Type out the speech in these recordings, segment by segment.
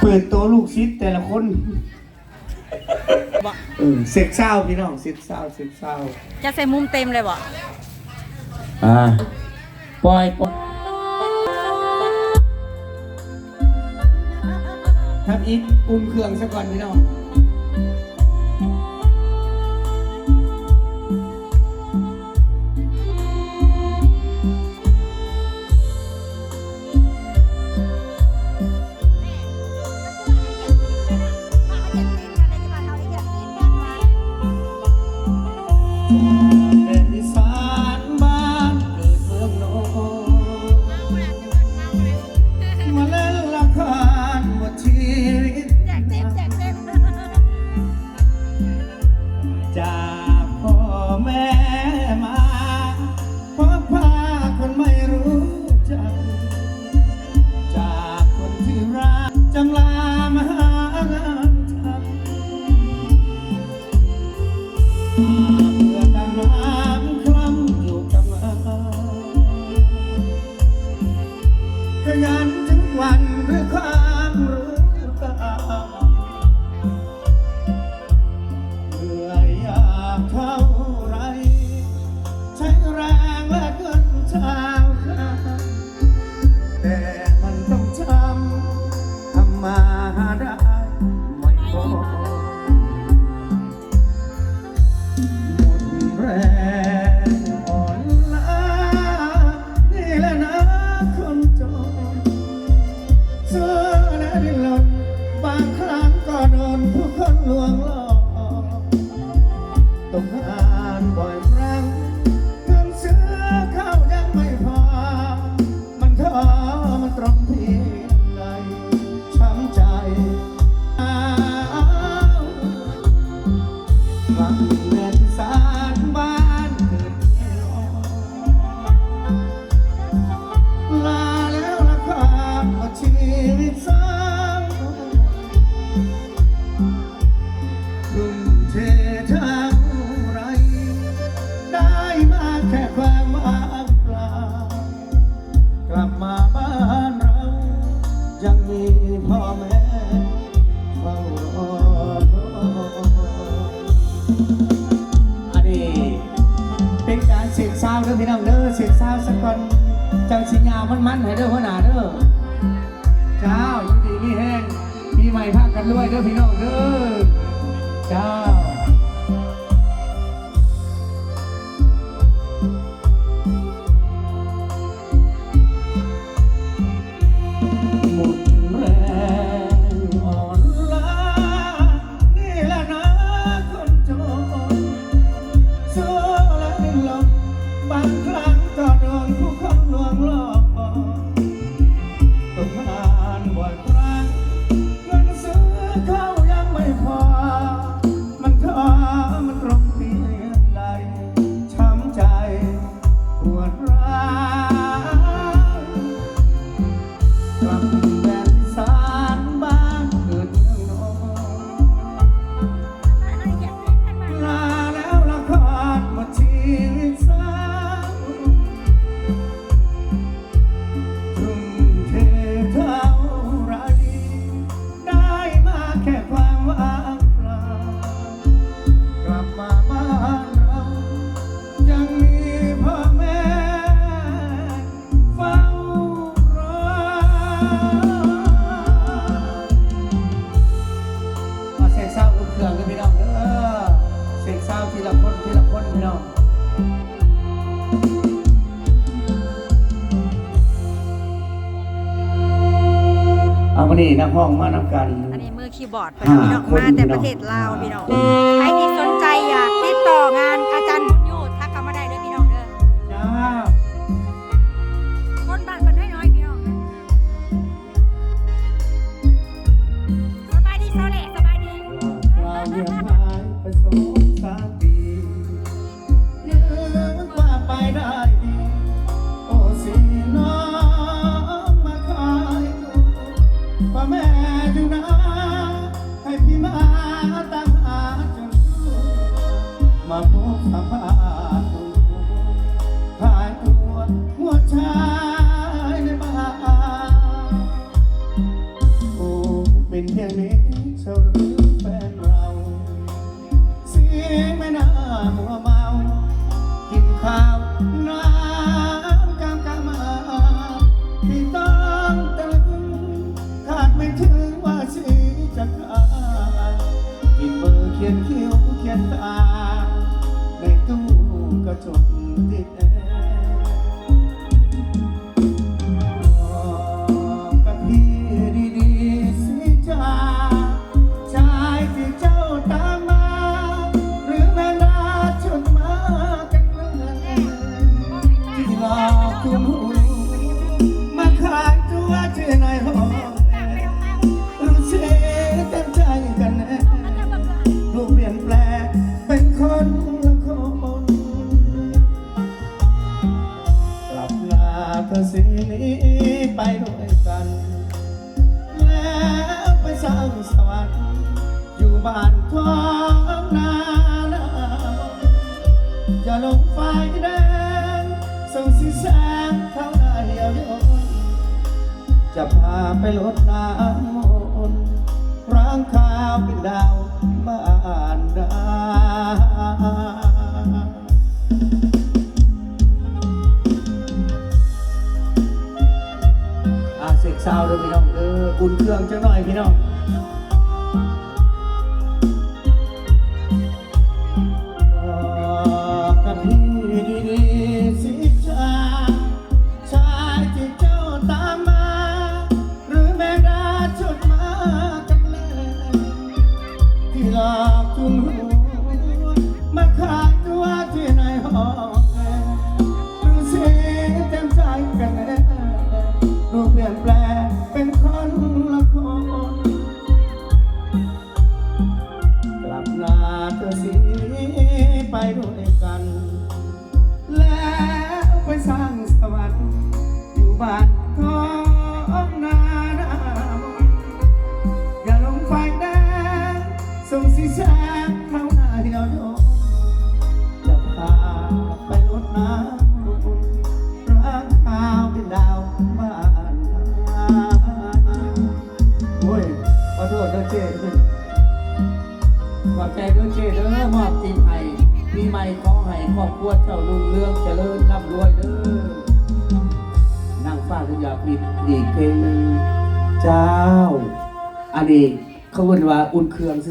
เปิดตัวลูกซิดแต่ละคนเออเซ็กเศร้าพี่น้องเซ็กเศร้าเซ็กเศร้าจะใส่มุมเต็มเลยบ่อ่าปล่อยปล่อยครับอีทอุ้มเครื่องซะก่อนพี่น้องัน อันนี้มือคีย์บอร์ดพี่น้องมาแต่ประเทศลาวพี่น้องไอ้ที่ เช้าหรือแฟนเรา เสียงไม่น่ามัวเมา กินข้าวน้ำกามกามาที่ต้องตะลึงคาดไม่ถึงว่าสีจะขาดกินเบอร์เขียนคิ้วเขียนตา ในตู้กระจกติดแอร์ อาเสกซาวด้วยพี่น้องเออบุญเครื่องจังหน่อยพี่น้อง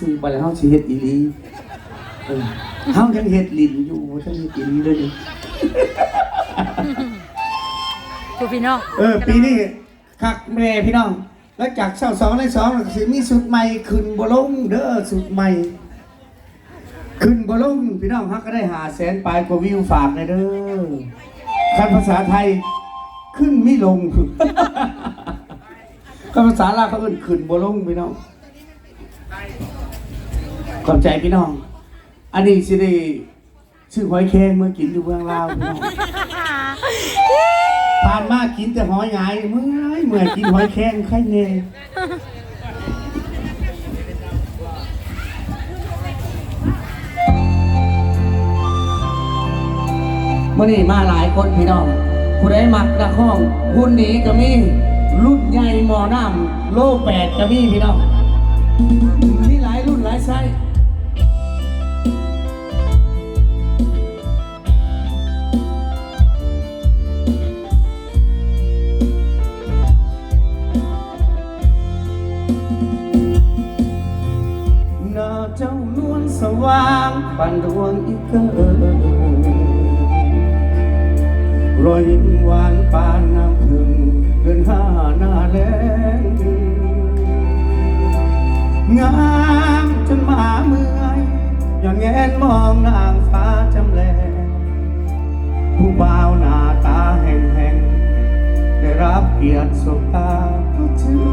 ซื่อๆไปแล้วเฮาสิเฮ็ดอีหลีเออเฮายังเฮ็ดลิ้นอยู่ทั้งเฮ็ดอีหลีเลยนี่ผู้พี่น้องเออปีนี้คักแม่พี่น้อง แล้วจากเช้าสองในสองแล้วก็สิมีสุดใหม่ขึ้นบ่ลงเด้อสุดใหม่ ขึ้นบ่ลงพี่น้องฮักก็ได้หาแสนปลายกว่าวิวฝากเลยเด้อคันภาษาไทยขึ้นไม่ลงก็ภาษาลาวเขาเอิ้นขึ้นบ่ลงพี่น้อง ขอบใจพี่น้อง อันนี้สิได้ชื่อหอยแครงเมื่อกินอยู่เมืองลาวพี่น้องผ่านมากินแต่หอยหงายเมื่อยเมื่อยกินหอยแครงไข่เน่มื่อนี้มาหลายคนพี่น้องผู้ใดมักนักห้องหุ่นนี้ก็มีรุ่นใหญ่หมอน้ำโลแปดก็มีพี่น้องมีหลายรุ่นหลายไซส์ วางปันดวงอีกเกินรอยยิ้มหวานปานน้ำพึ่งเดือนห้าหน้าแลงงามจนหมาเมื่อยอย่าแงนมองนางฟ้าจำแลงผู้บ่าวหน้าตาแห่งแห่งได้รับเกียรติสบตาก็ชื่น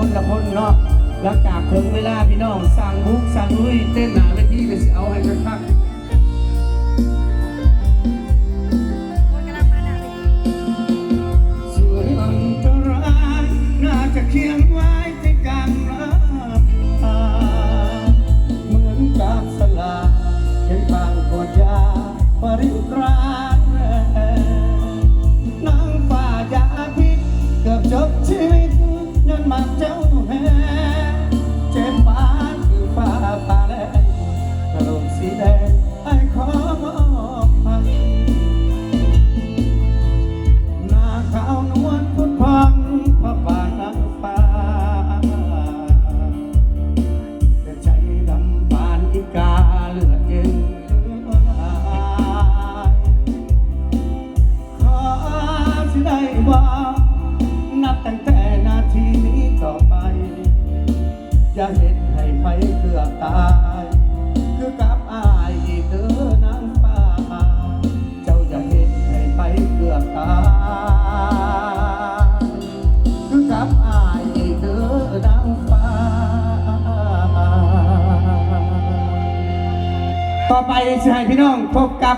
คนละคนเนาะแล้วจากถึงเวลาพี่น้องสั่งบุกสั่งลุยเต้นหนาเวทีก็สิเอาให้คักค ได้ว่า นับตั้งแต่นาทีนี้ต่อไป อย่าเห็นให้ไฟเกือบตาย คือกับอายเด้อนางฟ้า เจ้าอย่าเห็นให้ไฟเกือบตาย คือกับอายเด้อนางฟ้า ต่อไปจะให้พี่น้องพบกับ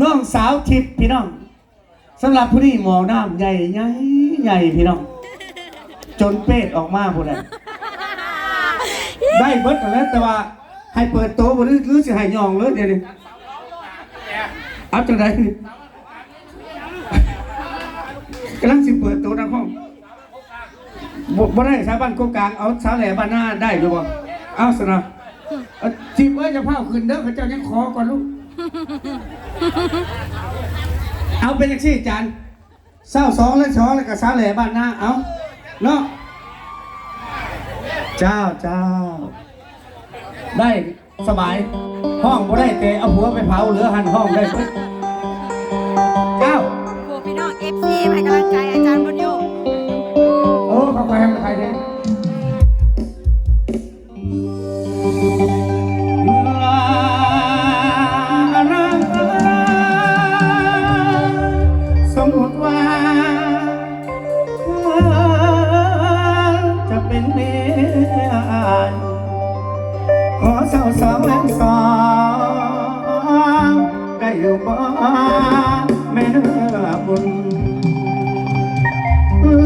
น้องสาวทิพย์พี่น้อง สำหรับผู้นี้หมอน้ำใหญ่ใหญ่ใหญ่พี่น้อง จนเป็ดออกมาพูดเลยได้เบิดแล้วแต่ว่าให้เปิดโต๊ะบ่หรือหรือสิให้ยองเลยเดี๋ยวนี้เอาจังไดกำลังสิเปิดโต๊ะนะห้องบ่บ่ได้สาบ้านโครงกลางเอาสาแหล่บ้านหน้าได้หรือบ่เอาสนะเอาจิบเอ้ยจะพาขึ้นเด้อเขาเจ้ายังขอก่อนลูก เอาเป็นจังซี่จานเศร้าสองแล้วสองแล้วก็สาแหล่บ้านหน้าเอาเนาะเจ้าเจ้า ได้สบายห้องก็ได้แต่เอาหัวไปเผาเหลือหันห้องได้เบิดเจ้าพวกพี่น้อง FC ให้กำลังใจอาจารย์บุญอยู่โอ้เขาไปให้ใครเด้ สาวสาวแรงสองได้อยู่บ่แม่เนื้อบุญ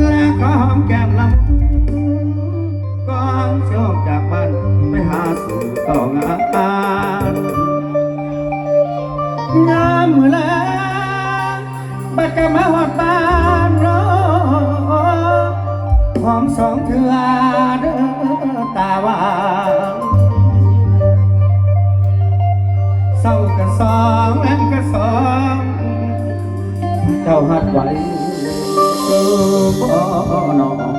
และก็หอมแก้มลำก่อนโชคจากบ้านไปหาสู่ต่องานยามมือแลงบัดกะมาหอดบ้านรอหอมสองเถื่อเด้อตาหวา ร้าก็สองแรงก็สองเจ้าหัดไว้เออพ่อนอง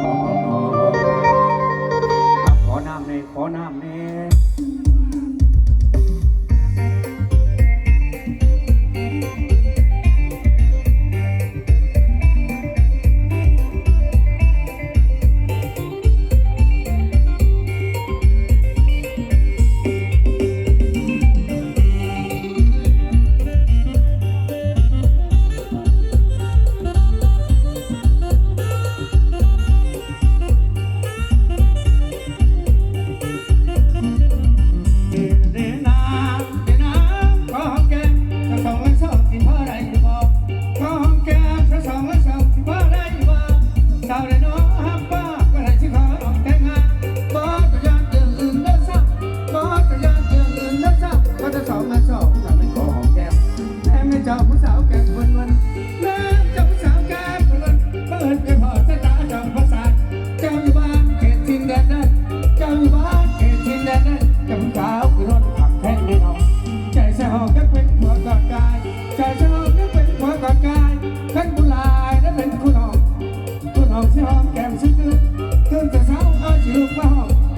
ว่า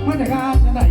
มาจากงานนั่ไหน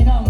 พี่น้อง